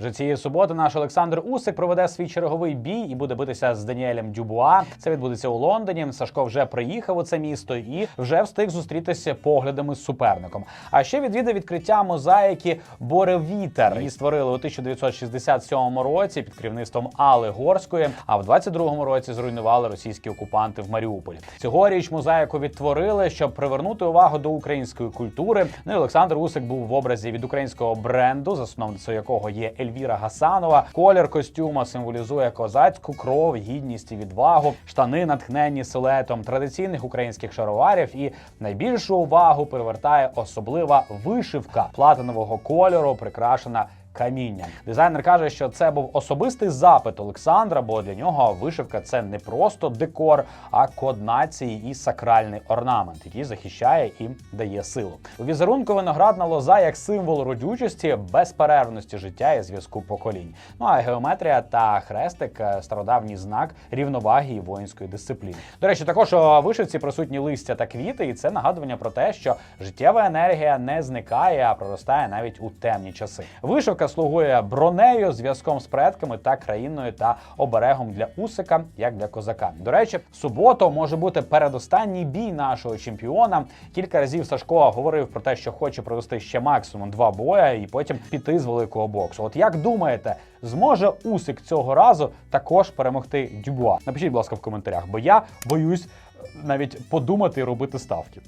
Вже цієї суботи наш Олександр Усик проведе свій черговий бій і буде битися з Даніелем Дюбуа. Це відбудеться у Лондоні. Сашко вже приїхав у це місто і вже встиг зустрітися поглядами з суперником. А ще відвідав відкриття мозаїки Боревітер. Її створили у 1967 році під керівництвом Алли Горської. А в 22-му році зруйнували російські окупанти в Маріуполі. Цьогоріч мозаїку відтворили, щоб привернути увагу до української культури. Ну і Олександр Усик був в образі від українського бренду, засновницею якого є Ельвіра Гасанова. Колір костюма символізує козацьку кров, гідність і відвагу, штани натхненні силуетом традиційних українських шароварів. І найбільшу увагу привертає особлива вишивка платинового кольору, прикрашена. Каміння дизайнер каже, що це був особистий запит Олександра, бо для нього вишивка це не просто декор, а код нації і сакральний орнамент, який захищає і дає силу. У візерунку виноградна лоза як символ родючості, безперервності життя і зв'язку поколінь. Ну а геометрія та хрестик стародавній знак рівноваги і воїнської дисципліни. До речі, також у вишивці присутні листя та квіти, і це нагадування про те, що життєва енергія не зникає, а проростає навіть у темні часи. Вишивка слугує бронею, зв'язком з предками та країною та оберегом для усика, як для козака. До речі, суботу може бути передостанній бій нашого чемпіона. Кілька разів Сашко говорив про те, що хоче провести ще максимум два боя і потім піти з великого боксу. От як думаєте, зможе Усик цього разу також перемогти Дюбуа? Напишіть, будь ласка, в коментарях, бо я боюсь е, навіть подумати і робити ставки.